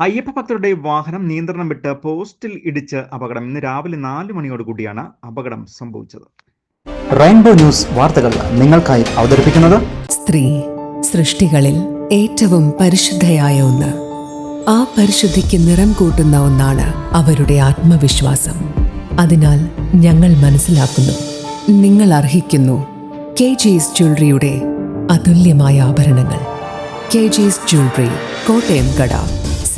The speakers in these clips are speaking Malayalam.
അയ്യപ്പ ഭക്തരുടെ വാഹനം നിയന്ത്രണം വിട്ട് പോസ്റ്റിൽ ഇടിച്ച് അപകടം. ഇന്ന് രാവിലെ നാല് മണിയോടുകൂടിയാണ് അപകടം സംഭവിച്ചത്. റെയിൻബോ ന്യൂസ് വാർത്തകൾ നിങ്ങൾക്കായി അവതരിപ്പിക്കുന്നത് സ്ത്രീ സൃഷ്ടികളിൽ ഏറ്റവും പരിശുദ്ധയായ ഒന്ന്. ആ പരിശുദ്ധിക്ക് നിറം കൂട്ടുന്ന ഒന്നാണ് അവരുടെ ആത്മവിശ്വാസം. അതിനാൽ ഞങ്ങൾ മനസ്സിലാക്കുന്നു നിങ്ങൾ അർഹിക്കുന്നു കെ ജീസ് ജ്വല്ലറിയുടെ അതുല്യമായ ആഭരണങ്ങൾ. കെ ജീസ് ജ്വല്ലറി കോട്ടയം കട.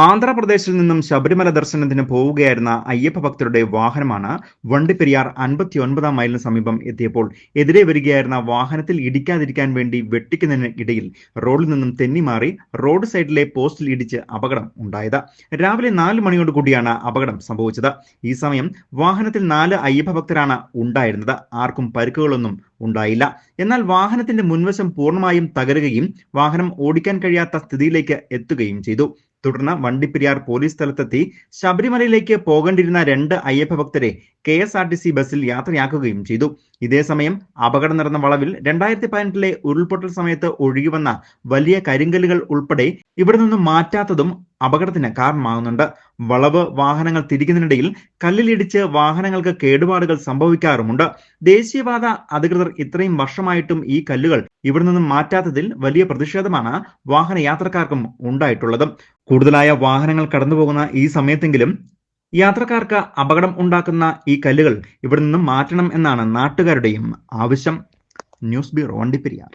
ആന്ധ്രാപ്രദേശിൽ നിന്നും ശബരിമല ദർശനത്തിന് പോവുകയായിരുന്ന അയ്യപ്പ ഭക്തരുടെ വാഹനമാണ് വണ്ടിപ്പെരിയാർ അൻപത്തി ഒൻപതാം മൈലിന് സമീപം എത്തിയപ്പോൾ എതിരെ വരികയായിരുന്ന വാഹനത്തിൽ ഇടിക്കാതിരിക്കാൻ വേണ്ടി വെട്ടിക്കുന്നതിന് ഇടയിൽ റോഡിൽ നിന്നും തെന്നിമാറി റോഡ് സൈഡിലെ പോസ്റ്റിൽ ഇടിച്ച് അപകടം ഉണ്ടായത്. രാവിലെ നാല് മണിയോട് കൂടിയാണ് അപകടം സംഭവിച്ചത്. ഈ സമയം വാഹനത്തിൽ നാല് അയ്യപ്പ ഭക്തരാണ് ഉണ്ടായിരുന്നത്. ആർക്കും പരിക്കുകളൊന്നും ഉണ്ടായില്ല. എന്നാൽ വാഹനത്തിന്റെ മുൻവശം പൂർണമായും തകരുകയും വാഹനം ഓടിക്കാൻ കഴിയാത്ത സ്ഥിതിയിലേക്ക് എത്തുകയും ചെയ്തു. തുടർന്ന് വണ്ടിപ്പെരിയാർ പോലീസ് സ്ഥലത്തെത്തി ശബരിമലയിലേക്ക് പോകേണ്ടിരുന്ന രണ്ട് അയ്യപ്പ ഭക്തരെ K S R T C ബസ്സിൽ യാത്രയാക്കുകയും ചെയ്തു. ഇതേസമയം അപകടം നടന്ന വളവിൽ രണ്ടായിരത്തി പതിനെട്ടിലെ ഉരുൾപൊട്ടൽ സമയത്ത് ഒഴുകിവന്ന വലിയ കരിങ്കല്ലുകൾ ഉൾപ്പെടെ ഇവിടെ നിന്നും മാറ്റാത്തതും അപകടത്തിന് കാരണമാകുന്നുണ്ട്. വളവ് വാഹനങ്ങൾ തിരിക്കുന്നതിനിടയിൽ കല്ലിലിടിച്ച് വാഹനങ്ങൾക്ക് കേടുപാടുകൾ സംഭവിക്കാറുമുണ്ട്. ദേശീയപാത അധികൃതർ ഇത്രയും വർഷമായിട്ടും ഈ കല്ലുകൾ ഇവിടെ നിന്നും മാറ്റാത്തതിൽ വലിയ പ്രതിഷേധമാണ് വാഹന യാത്രക്കാർക്കും ഉണ്ടായിട്ടുള്ളത്. കൂടുതലായ വാഹനങ്ങൾ കടന്നുപോകുന്ന ഈ സമയത്തെങ്കിലും യാത്രക്കാർക്ക് അപകടം ഉണ്ടാക്കുന്ന ഈ കല്ലുകൾ ഇവിടെ നിന്നും മാറ്റണം എന്നാണ് നാട്ടുകാരുടെയും ആവശ്യം. News bureau Vandiperiyar.